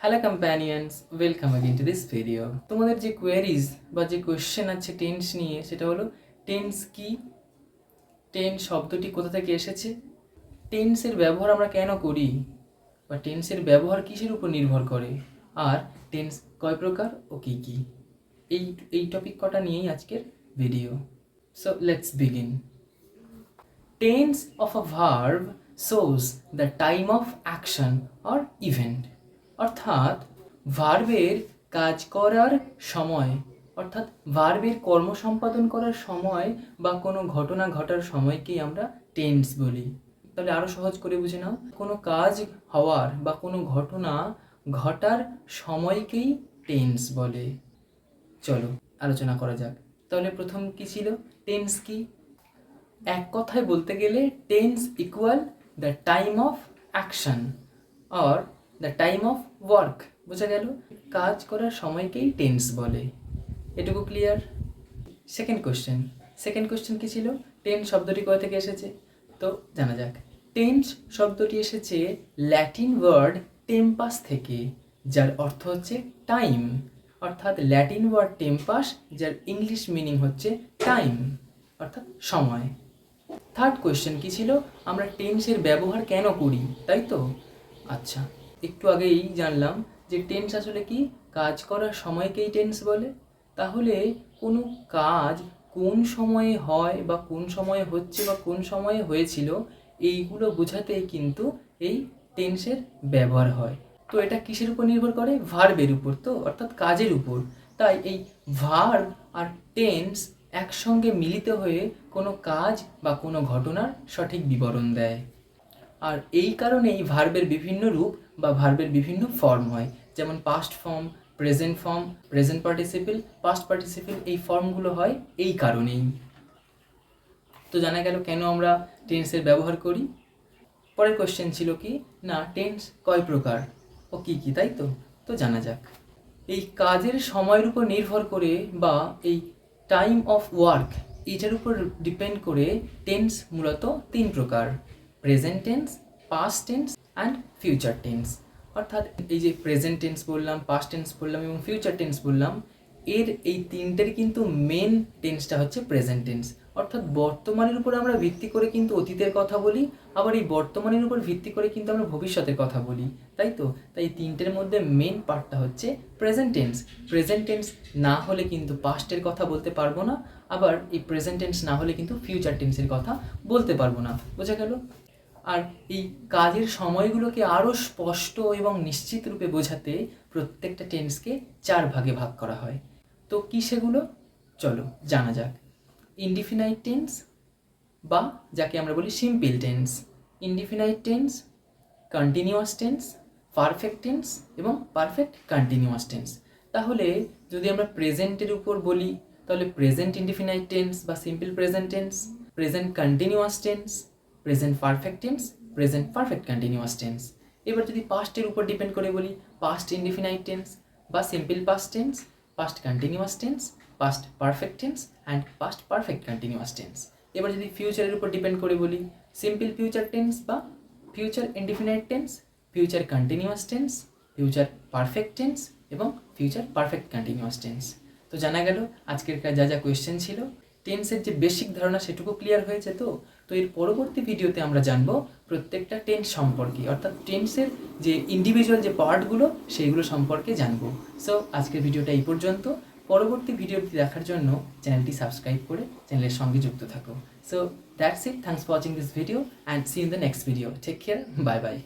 Hello companions welcome again to this video তোমাদের যে queries বা যে কোয়েশ্চেন আছে টেন্স নিয়ে, সেটা হলো টেন্স কি? টেন্স শব্দটি কোথা থেকে এসেছে? টেন্সের ব্যবহার আমরা কেন করি? বা টেন্সের ব্যবহার কিসের উপর নির্ভর করে? আর টেন্স কয় প্রকার ও কী কী? এই এই টপিক কটা নিয়েই আজকের video so let's begin tense of a verb shows the time of action R event অর্থাৎ ভার্বের কাজ করার সময়, অর্থাৎ ভার্বের কর্ম সম্পাদন করার সময় বা কোনো ঘটনা ঘটার সময়কেই আমরা টেন্স বলি। তাহলে আরও সহজ করে বুঝে নাও। কোনো কাজ হওয়ার বা কোনো ঘটনা ঘটার সময়কেই টেন্স বলে। চলো, আলোচনা করা যাক। তাহলে প্রথম কি ছিল? টেন্স কি? এক কথায় বলতে গেলে tense equal the time of action or the time of work বোঝা গেল? কাজ করার সময়কেই টেন্স বলে। এটুকু clear second question second question কী ছিল? টেন্স শব্দটি কোথা থেকে এসেছে? তো জানা যাক। টেন্স শব্দটি এসেছে ল্যাটিন ওয়ার্ড টেম্পাস থেকে, যার অর্থ হচ্ছে টাইম অর্থাৎ ল্যাটিন ওয়ার্ড টেম্পাস যার ইংলিশ মিনিং হচ্ছে টাইম অর্থাৎ সময়। থার্ড কোয়েশ্চেন কী ছিল? আমরা টেন্সের ব্যবহার কেন করি, তাই তো? আচ্ছা। একটু আগেই জানলাম যে টেন্স আসলে কি? কাজ করার সময়কেই টেন্স বলে। তাহলে কোনো কাজ কোন সময়ে হয় বা কোন সময়ে হচ্ছে বা কোন সময়ে হয়েছিল, এইগুলো বোঝাতেই কিন্তু এই টেন্সের ব্যবহার হয়। তো এটা কিসের উপর নির্ভর করে? ভার্বের উপর তো, অর্থাৎ কাজের উপর। তাই এই ভার্ব আর টেন্স একসঙ্গে মিলিত হয়ে কোনো কাজ বা কোনো ঘটনার সঠিক বিবরণ দেয়। আর এই কারণেই ভার্বের বিভিন্ন রূপ বা ভার্বের বিভিন্ন ফর্ম হয়। যেমন past form present form present participle past participle এই ফর্মগুলো হয় এই কারণেই। তো জানা গেল কেন আমরা টেন্সের ব্যবহার করি? পরের কোশ্চেন ছিল কি, না টেন্স কয় প্রকার? ও কী কী, তাই তো? তো জানা যাক। এই কাজের সময়ের উপর নির্ভর করে বা এই টাইম অফ ওয়ার্ক এটার উপর ডিপেন্ড করে টেন্স মূলত তিন প্রকার। Present tense past tense and future tense অর্থাৎ এই যে প্রেজেন্ট টেন্স বললাম পাস্ট টেন্স বললাম এবং ফিউচার টেন্স বললাম, এর এই তিনটের কিন্তু মেন টেন্সটা হচ্ছে প্রেজেন্ট টেন্স অর্থাৎ বর্তমানের উপর আমরা ভিত্তি করে কিন্তু অতীতের কথা বলি, আবার এই বর্তমানের উপর ভিত্তি করে কিন্তু আমরা ভবিষ্যতের কথা বলি, তাই তো? তাই এই তিনটের মধ্যে মেন পার্টটা হচ্ছে প্রেজেন্ট টেন্স প্রেজেন্ট টেন্স না হলে কিন্তু পাস্টের কথা বলতে পারব না, আবার এই প্রেজেন্ট টেন্স না হলে কিন্তু ফিউচার টেন্সের কথা বলতে পারব না। বোঝা গেল? আর এই কাজের সময়গুলোকে আরও স্পষ্ট এবং নিশ্চিত রূপে বোঝাতে প্রত্যেকটা টেন্সকে চার ভাগে ভাগ করা হয়। তো কী সেগুলো? চলো জানা যাক। ইনডিফিনাইট টেন্স বা যাকে আমরা বলি simple tense indefinite tense continuous tense perfect tense এবং পারফেক্ট কন্টিনিউয়াস টেন্স তাহলে যদি আমরা প্রেজেন্টের উপর বলি, তাহলে প্রেজেন্ট ইনডিফিনাইট টেন্স বা simple present tense present continuous tense present perfect tense present perfect continuous tense এবার যদি পাস্টের উপর ডিপেন্ড করে বলি পাস্ট ইনডিফিনাইট টেন্স বা simple past tense past continuous tense past perfect tense and past perfect continuous tense এবার যদি ফিউচারের উপর ডিপেন্ড করে বলি সিম্পল ফিউচার টেন্স বা future indefinite tense future continuous tense future perfect tense এবং ফিউচার পারফেক্ট কন্টিনিউয়াস টেন্স তো জানা গেল, আজকের যা যা কোয়েশ্চেন ছিল টেন্সের যে বেসিক ধারণা সেটুকু ক্লিয়ার হয়েছে তো? তো এর পরবর্তী ভিডিওতে আমরা জানব প্রত্যেকটা টেন্স সম্পর্কে, অর্থাৎ টেন্সের যে ইন্ডিভিজুয়াল যে পার্টগুলো সেইগুলো সম্পর্কে জানব। সো আজকের ভিডিওটা এই পর্যন্ত। পরবর্তী ভিডিওটি দেখার জন্য চ্যানেলটি সাবস্ক্রাইব করে চ্যানেলের সঙ্গে যুক্ত থাকো। So that's it thanks for watching this video and see in the next video take care bye bye